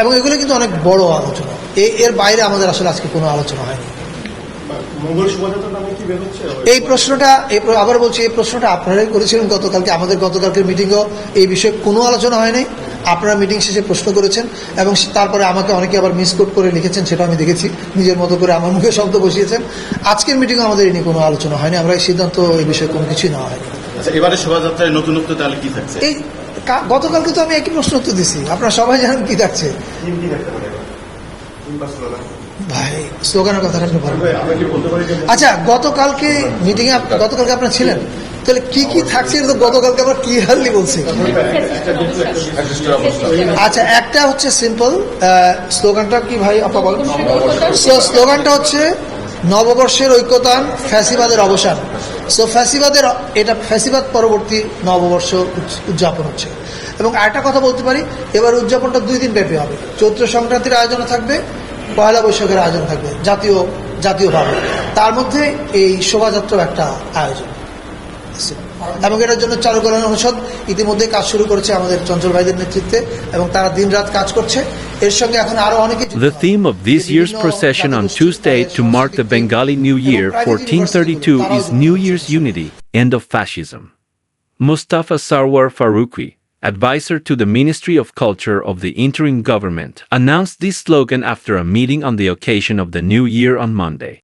এবং এগুলো কিন্তু অনেক বড় আলোচনা। এ- এর বাইরে আমাদের আসলে আজকে কোনো আলোচনা হয়নি। এই প্রশ্নটা আবার বলছি এই প্রশ্নটা আপনারাই করেছিলেন গতকালকে। আমাদের গতকালকের মিটিংও এই বিষয়ে কোনো আলোচনা হয়নি। আপনারা মিটিং শেষে প্রশ্ন করেছেন এবং তারপরে আমাকে অনেকে আবার মিস মিসকোট করে লিখেছেন সেটা আমি দেখেছি। নিজের মতো করে আমার মুখে শব্দ বসিয়েছেন। আজকের মিটিংও আমাদের এই নিয়ে কোনো আলোচনা হয়নি। আমরা এই সিদ্ধান্ত এই বিষয়ে কোনো কিছুই নেওয়া হয়নি। আচ্ছা এবারে শোভাযাত্রায় নতুনত্ব তাহলে কি থাকছে? এই গতকালকে তো আমি একই প্রশ্ন উত্তর দিছি আপনারা সবাই জানেন কি থাকছে। কি? ভাই স্লোগানের কথাটা আপনি বলেন। কি আচ্ছা গতকালকে মিটিং এ গতকালকে আপনারা ছিলেন। তাহলে কি কি থাকছে তো গতকালকে আবার ক্লিয়ারলি বলছি? আচ্ছা একটা হচ্ছে সিম্পল স্লোগানটা কি ভাই আপা বলেন। স্লোগানটা হচ্ছে নববর্ষের ঐক্যতান ফ্যাসিবাদের অবসান। সো ফ্যাসিবাদের, এটা ফ্যাসিবাদ পরবর্তী নববর্ষ উদযাপন হচ্ছে। এবং আরেকটা কথা বলতে পারি, এবার উদযাপনটা দুই দিন ব্যাপী হবে। চৈত্র সংক্রান্তির আয়োজন থাকবে, পয়লা বৈশাখের আয়োজন থাকবে, জাতীয়, জাতীয়ভাবে। তার মধ্যে এই শোভাযাত্রার একটা আয়োজন। এবং এটার জন্য চারুকরণ অনুষদ ইতিমধ্যে কাজ শুরু করেছে আমাদের চঞ্চল ভাইদের নেতৃত্বে, এবং তারা দিনরাত কাজ করছে। The theme of this year's procession on Tuesday to mark the Bengali New Year 1432 is New Year's Unity, End of Fascism. Mustafa Sarwar Farooqi, advisor to the Ministry of Culture of the interim government, announced this slogan after a meeting on the occasion of the New Year on Monday.